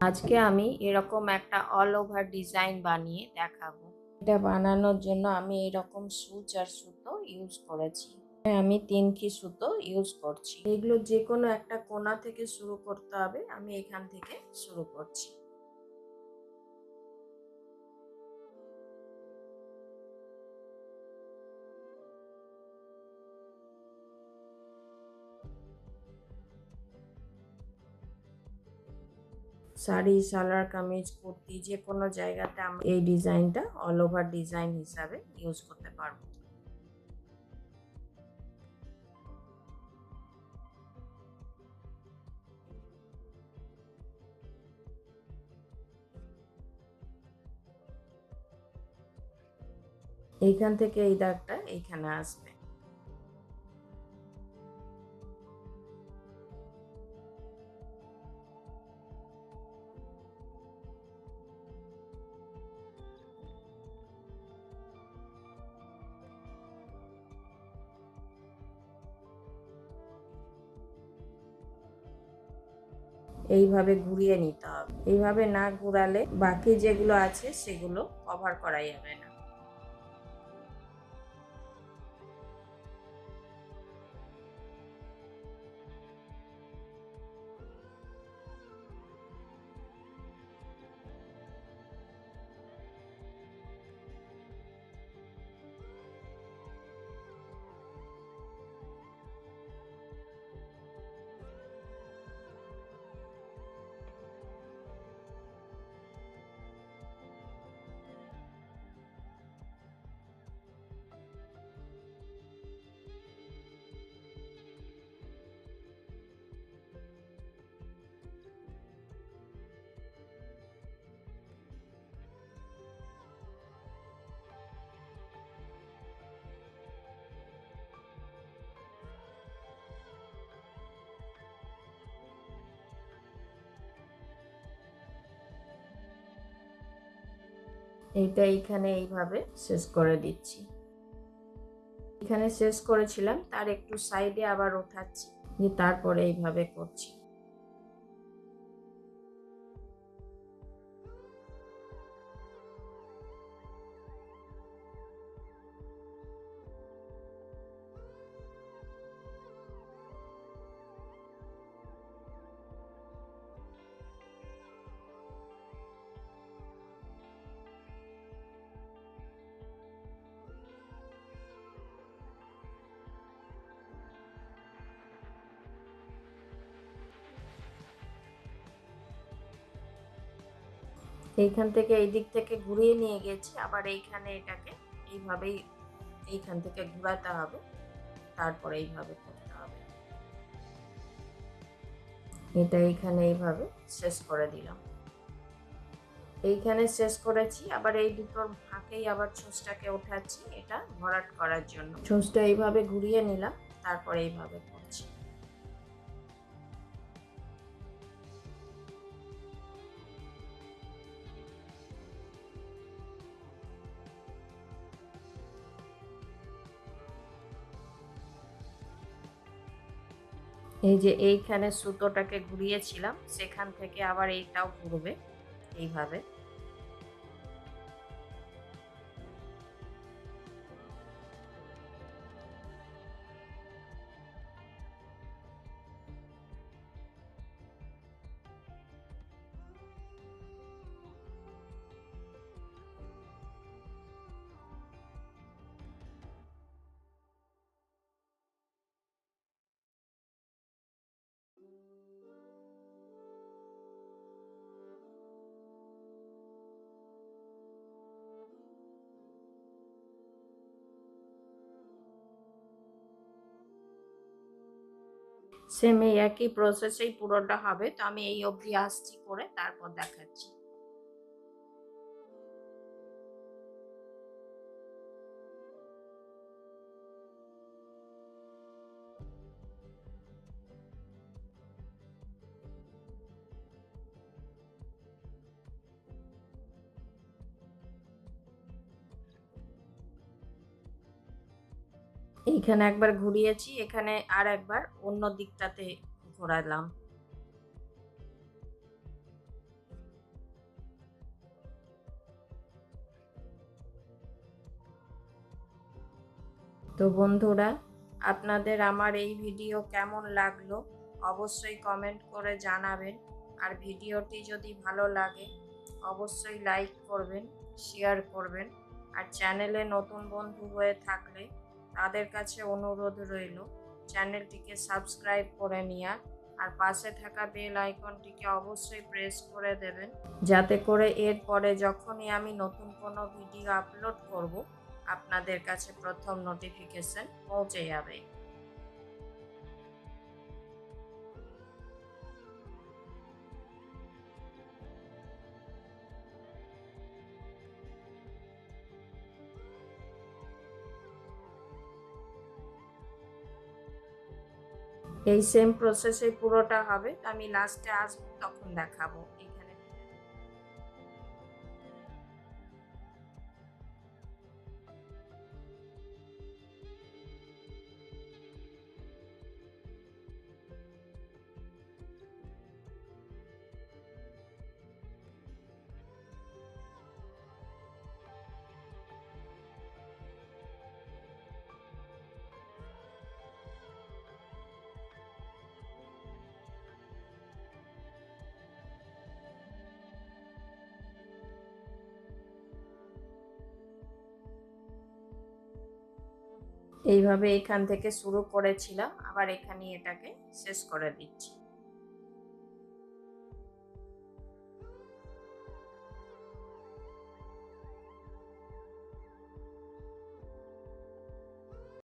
আজকে আমি এরকম একটা অল ওভার ডিজাইন বানিয়ে দেখাবো। এটা বানানোর জন্য আমি এরকম সুচ আর সুতো ইউজ করেছি। আমি তিন তিনটি সুতো ইউজ করছি। এগুলো যে কোনো একটা কোনা থেকে শুরু করতে হবে। আমি এখান থেকে শুরু করছি। শাড়ি, সালোয়ার, কামিজ, কুর্তি যে কোনো জায়গাতে আমরা এই ডিজাইনটা অল ওভার ডিজাইন হিসাবে ইউজ করতে পারব। এইখান থেকে এই দাগটা এইখানে আসবে। এইভাবে ঘুরিয়ে নিতে হবে। এইভাবে না ঘুরালে বাকি যেগুলো আছে সেগুলো কভার করাই যাবে না। এইটা এইখানে এইভাবে শেষ করে দিচ্ছি। এখানে শেষ করেছিলাম, তার একটু সাইডে আবার ওঠাচ্ছি, দিয়ে তারপরে এইভাবে করছি। এইখান থেকে এই দিক থেকে ঘুরিয়ে নিয়ে গেছি, আবার এইখানে এটাকে এইভাবেই এইখান থেকে ঘুরাতে হবে, তারপরে এইভাবে করতে হবে। এটা এইখানে এইভাবে শেষ করে দিলাম। এইখানে শেষ করেছি, আবার এই দুটোর ফাঁকেই আবার ছোঁচটাকে উঠাচ্ছি এটা ভরাট করার জন্য। ছোঁচটা এইভাবে ঘুরিয়ে নিলাম, তারপরে এইভাবে এই যে এইখানে সুতোটাকে ঘুরিয়েছিলাম সেখান থেকে আবার এইটাও ঘুরবে এইভাবে। সেম এই একই প্রসেসেই পুরোটা হবে। তো আমি এই অবধি আসছি করে তারপর দেখাচ্ছি। এখানে একবার ঘুরিয়েছি, এখানে আর একবার অন্য দিকটাতে ঘোরালাম। তো বন্ধুরা, আপনাদের আমার এই ভিডিও কেমন লাগল অবশ্যই কমেন্ট করে জানাবেন। আর ভিডিওটি যদি ভালো লাগে, অবশ্যই লাইক করবেন, শেয়ার করবেন। আর চ্যানেলে নতুন বন্ধু হয়ে থাকলে তাদের কাছে অনুরোধ রইল চ্যানেলটিকে সাবস্ক্রাইব করে নেওয়ার আর পাশে থাকা বেল আইকনটিকে অবশ্যই প্রেস করে দেবেন। যাতে করে এরপরে যখনই আমি নতুন কোনো ভিডিও আপলোড করব, আপনাদের কাছে প্রথম নোটিফিকেশন পৌঁছে যাবে। এই সেম প্রসেসে পুরোটা হবে। তো আমি লাস্টে আসব তখন দেখাবো। এইভাবে এখান থেকে শুরু করেছিলাম আবার এখানে এটাকে শেষ করে দিচ্ছি।